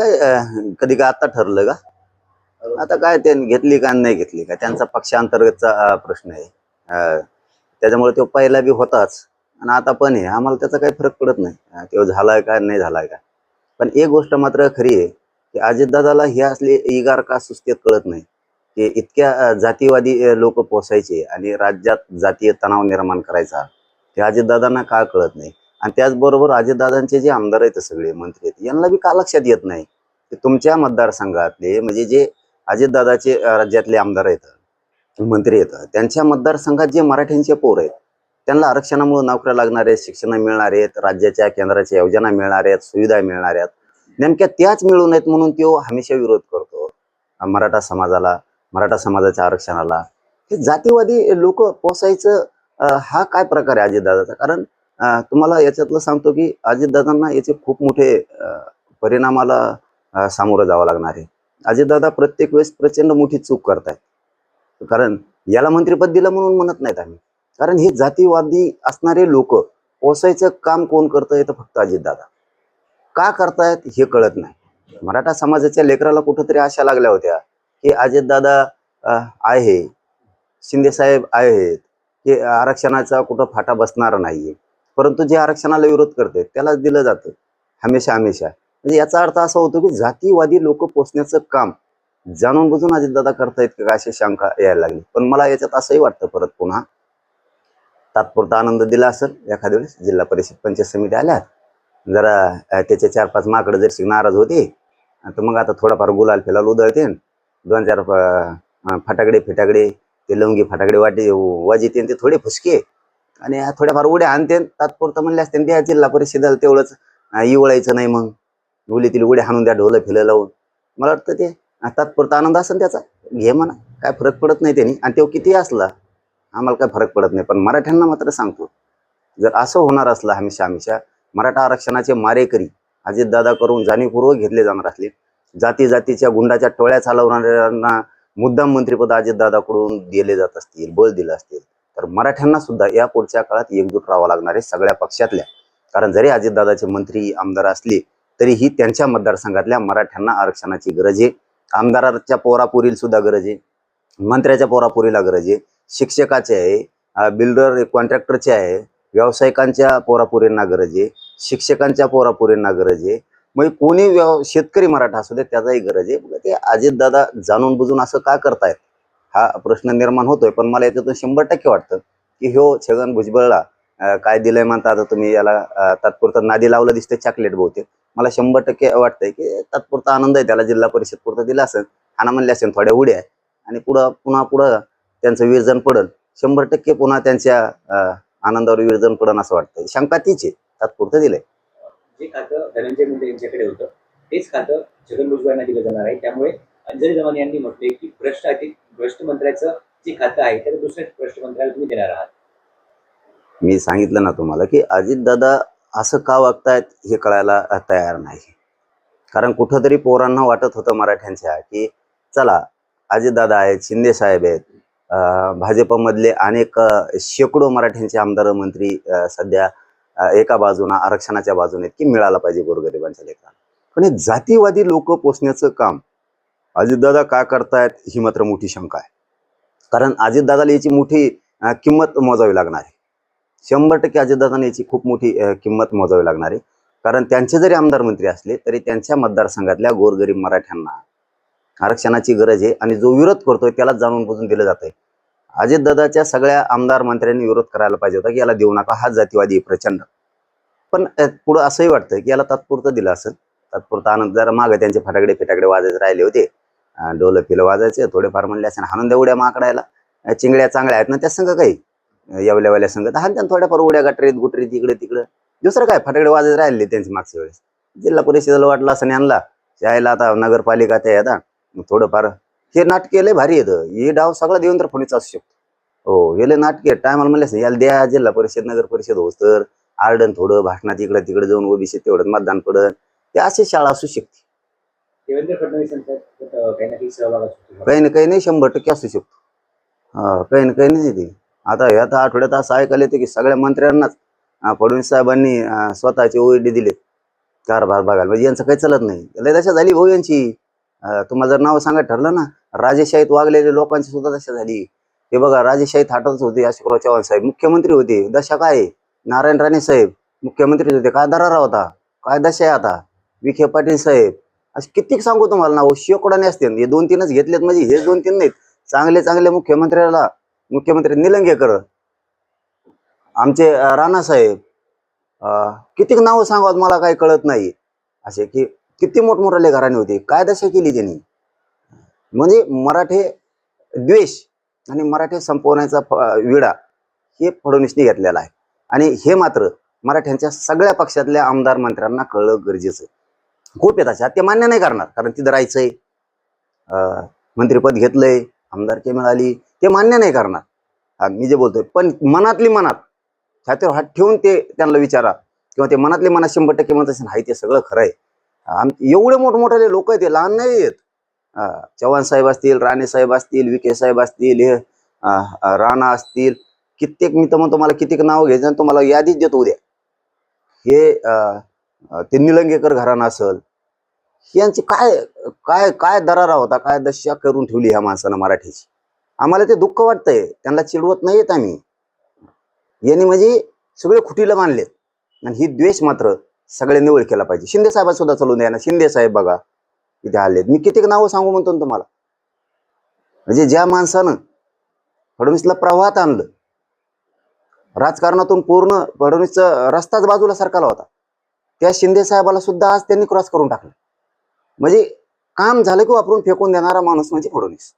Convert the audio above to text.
काय अं, कधी काय आता ठरलं का? आता काय ते घेतली का नाही घेतली का? त्यांचा पक्षांतर्गतचा अं, प्रश्न आहे. अं, त्याच्यामुळे तो पहिला बी होताच. आणि आता पण आहे. आम्हाला त्याचा काही फरक पडत नाही. अं, तो झालाय का नाही झालाय का? पण एक गोष्ट मात्र खरी आहे की अजितदादाला हे असले इगार का सुस्तीत कळत नाही की इतक्या अं, जातीवादी लोक पोसायचे आणि राज्यात जातीय तणाव निर्माण करायचा ते अजितदादांना का कळत नाही? आणि त्याचबरोबर अजितदादांचे जे आमदार आहेत सगळे मंत्री आहेत यांना बी का लक्षात येत नाही? की तुमच्या मतदारसंघातले म्हणजे जे अजितदादाचे राज्यातले आमदार आहेत मंत्री आहेत त्यांच्या मतदारसंघात जे मराठ्यांचे पोर आहेत त्यांना आरक्षणामुळे नोकऱ्या लागणार आहेत शिक्षण मिळणार आहेत राज्याच्या केंद्राच्या योजना मिळणार आहेत सुविधा मिळणार आहेत. नेमक्या त्याच मिळू नयेत म्हणून तो हमेशा विरोध करतो मराठा समाजाला मराठा समाजाच्या आरक्षणाला. हे जातीवादी लोक पोसायचं हा काय प्रकार आहे अजितदादाचा कारण तुम्हाला याच्यातलं सांगतो की अजितदादांना याचे खूप मोठे परिणामाला सामोरं जावं लागणार आहे. अजितदादा प्रत्येक वेळेस प्रचंड मोठी चूक करतायत. कारण याला मंत्रिपद दिलं म्हणून म्हणत नाहीत आम्ही. कारण हे जातीवादी असणारे लोक पोसायचं काम कोण करतंय तर फक्त अजितदादा. का करतायत हे कळत नाही. मराठा समाजाच्या लेकराला कुठंतरी आशा लागल्या होत्या की अजितदादा आहे शिंदेसाहेब आहेत की आरक्षणाचा कुठं फाटा बसणार नाही परंतु जे आरक्षणाला विरोध करते त्यालाच दिलं जातं. हमेशा हमेशा. म्हणजे याचा अर्थ असा होतो की जातीवादी लोक पोचण्याचं काम जाणून बुजून अजितदादा करतायत का अशी शंका यायला लागली. पण मला याच्यात असंही वाटतं परत पुन्हा. तात्पुरता आनंद दिला असेल. एखाद्या वेळेस जिल्हा परिषद पंचायत समिती आल्यात. जरा त्याचे चार पाच माकडं जरशी नाराज होते. तर मग आता थोडाफार गुलाल फिलाल उधळते. दोन चार फटाकडे फिटाकडे ते लवंगी फटाकडे वाटे वाजिते ते थोडे फुसके. आणि ह्या थोड्याफार उड्या आणते. तात्पुरतं म्हणले असते त्या जिल्हा परिषदेला तेवढंच. इवळायचं नाही मग. उलीतील उड्या हाणून द्या ढोलं फिलं लावून. मला वाटतं ते तात्पुरता आनंद असेल त्याचा. घे म्हणा काय फरक पडत नाही त्यांनी. आणि तो किती असला आम्हाला काय फरक पडत नाही. पण मराठ्यांना मात्र सांगतो जर असं होणार असलं हमेशा हमेशा मराठा आरक्षणाचे मारेकरी अजितदादा करून जाणीवपूर्वक घेतले जाणार असले जाती जातीच्या गुंडाच्या टोळ्या चालवणाऱ्यांना मुद्दाम मंत्रिपद अजितदादाकडून दिले जात असतील बळ दिलं असतील. तर मराठ्यांना सुद्धा या पुढच्या काळात एकजूट राहावं लागणार आहे सगळ्या पक्षातल्या. कारण जरी अजितदादाचे मंत्री आमदार असले तरीही त्यांच्या मतदारसंघातल्या मराठ्यांना आरक्षणाची गरज आहे. आमदाराच्या पोरापुरील सुद्धा गरज आहे. मंत्र्याच्या पोरापुरीला गरज आहे. शिक्षकाचे आहे बिल्डर कॉन्ट्रॅक्टरचे आहे. व्यावसायिकांच्या पोरापुरींना गरज आहे. शिक्षकांच्या पोरापुरींना गरज आहे. मग कोणी व्यव शेतकरी मराठा असू दे त्याचाही गरज आहे. मग ते अजितदादा जाणून बुजून असं का करतायत? हा प्रश्न निर्माण होतोय पण मला याच्यातून शंभर टक्के वाटतं की ह्यो छगन भुजबळला काय दिलंय म्हणता आता तुम्ही याला तात्पुरता नादी लावलं दिसतंय चॉकलेट बहुतेक. मला शंभर टक्के वाटतंय की तात्पुरता आनंद आहे त्याला जिल्हा परिषद पुरता दिला असेल हाना म्हणले असेल थोड्या उड्या आणि पुढं पुन्हा पुढं त्यांचं विरजन पडल. शंभर टक्के पुन्हा त्यांच्या आनंदावर विरजन पडन असं वाटतंय. शंका तीच आहे तात्पुरतं दिलंय. जे खातं धनंजय मुंडे यांच्याकडे होतं तेच खातं छगन भुजबळांना दिलं जाणार आहे. त्यामुळे अंजली जमान यांनी म्हटले की भ्रष्ट भ्रष्ट मंत्र्याचं जे खातं आहे ते दुसऱ्या भ्रष्ट मंत्र्याला तुम्ही देणार आहात. मी सांगितलं ना तुम्हाला की अजितदादा असं का वागतायत हे कळायला तयार नाही. कारण कुठंतरी पोरांना वाटत होतं मराठ्यांच्या की चला अजितदादा आहेत शिंदे साहेब आहेत भाजपमधले अनेक शेकडो मराठ्यांचे आमदार मंत्री सध्या एका बाजूने आरक्षणाच्या बाजूने की मिळाला पाहिजे गोरगरिबांच्या लेकरांना पण हे जातीवादी लोक पोचण्याचं काम अजितदादा का करतायत ही मात्र मोठी शंका आहे. कारण अजितदादाला याची मोठी किंमत मोजावी लागणार आहे. शंभर टक्के अजितदादाने याची खूप मोठी किंमत मोजावी लागणार आहे. कारण त्यांचे जरी आमदार मंत्री असले तरी त्यांच्या मतदारसंघातल्या गोरगरीब मराठ्यांना आरक्षणाची गरज आहे आणि जो विरोध करतोय त्याला जाणून बुजून दिलं जात आहे अजितदादाच्या सगळ्या आमदार मंत्र्यांनी विरोध करायला पाहिजे होता की याला देऊ नका हा जातीवादी प्रचंड. पण पुढं असंही वाटतं की याला तात्पुरतं दिलं असेल. तात्पुरता आनंद जरा मागं त्यांचे फटाकडे फिटाकडे वाजायचे राहिले होते. डोलं पिलं वाजायचे थोडेफार म्हणले असं हाणून द्या उड्या माकडायला. चिंगड्या चांगल्या आहेत ना त्या संघ काही. येवल्यावाल्या संगत हा त्यांना थोड्याफार उड्या गटरीत गुटरीत इकडे तिकडे. दुसरं काय फटाकडे वाजत राहिले त्यांची मागच्या वेळेस. जिल्हा परिषदेला वाटलं असं आणला यायला आता नगरपालिका ते आता थोडंफार हे नाटके लय भारी येतं हे डाव सगळा देवेंद्र फडणवीस असू शकतो. हो हे लय नाटके टायमाला म्हणले असं याला द्या जिल्हा परिषद नगर परिषद होत तर. आरडन थोडं भाषणात इकडं तिकडे जाऊन ओबीसी तेवढं मतदान पडत ते अशी शाळा असू शकते. देवेंद्र फडणवीस यांचा काही ना काही सहभाग असतो काही ना काही नाही शंभर टक्के असू शकतो. हा काही ना काही नाही ते आता ह्या आता आठवड्यात असं ऐकायला येतं की सगळ्या मंत्र्यांनाच अं, फडणवीस साहेबांनी अं, स्वतःचे ओईडी दिले कारभार बघायला. म्हणजे यांचं काही चलत नाही. लय दशा झाली भाऊ यांची. अं, तुम्हाला जर नाव सांगायला ठरलं ना राजेशाहीत वागलेले लोकांची सुद्धा दशा झाली. हे बघा राजेशाहीत हटत होते अशोकराव चव्हाण साहेब मुख्यमंत्री होते. दशा काय आहे? नारायण राणे साहेब मुख्यमंत्री होते. काय दरारा होता? काय दशा आहे आता? विखे पाटील साहेब असे कित्येक सांगू तुम्हाला नाव शेकोडाने असते हे दोन तीनच घेतलेत म्हणजे हे दोन तीन नाहीत. चांगले चांगले मुख्यमंत्र्याला मुख्यमंत्री निलंगेकर. आमचे राणा साहेब कितीक नावं सांगावत मला काही कळत नाही. असे की किती मोठमोठाले घराणे होते. काय दशा केली त्यांनी? म्हणजे मराठे द्वेष आणि मराठे संपवण्याचा विडा हे फडणवीसने घेतलेला आहे. आणि हे मात्र मराठ्यांच्या सगळ्या पक्षातल्या आमदार मंत्र्यांना कळलं गरजेचं खूप येत अशा ते मान्य नाही करणार कारण तिथं राहायचंय. अं, मंत्रिपद घेतलंय आमदारकी मिळाली. ते मान्य नाही करणार. मी जे बोलतोय पण मनातली मनात छातीवर हात ठेवून ते त्यांना विचारा. किंवा ते मनातले मनात शंभर टक्के म्हणत असेल हाय ते सगळं खरं आहे. आम एवढे मोठमोठाले लोक आहेत ते लहान नाही आहेत. चव्हाण साहेब असतील राणे साहेब असतील विखे साहेब असतील हे राणा असतील कित्येक मी तर म्हणतो मला कित्येक नाव घ्यायचं तुम्हाला यादीच देतो उद्या. हे ते निलंगेकर घराणं असल. यांची काय काय काय दरारा होता काय दशा करून ठेवली ह्या माणसानं मराठीची? आम्हाला ते दुःख वाटतंय. त्यांना चिडवत नाहीत आम्ही. यांनी म्हणजे सगळे खुटीला मानलेत. आणि ही द्वेष मात्र सगळ्यांनी ओळख केला पाहिजे. शिंदे साहेब सुद्धा चालून द्या ना. शिंदे साहेब बघा इथे आलेत. मी कितीक नावं सांगू म्हणतो ना तुम्हाला? म्हणजे ज्या माणसानं फडणवीसला प्रवाहात आणलं राजकारणातून पूर्ण फडणवीसचा रस्ताच बाजूला सरकारला होता. त्या शिंदे साहेबाला सुद्धा आज त्यांनी क्रॉस करून टाकलं. म्हणजे काम झालं की वापरून फेकून देणारा माणूस म्हणजे फडणवीस.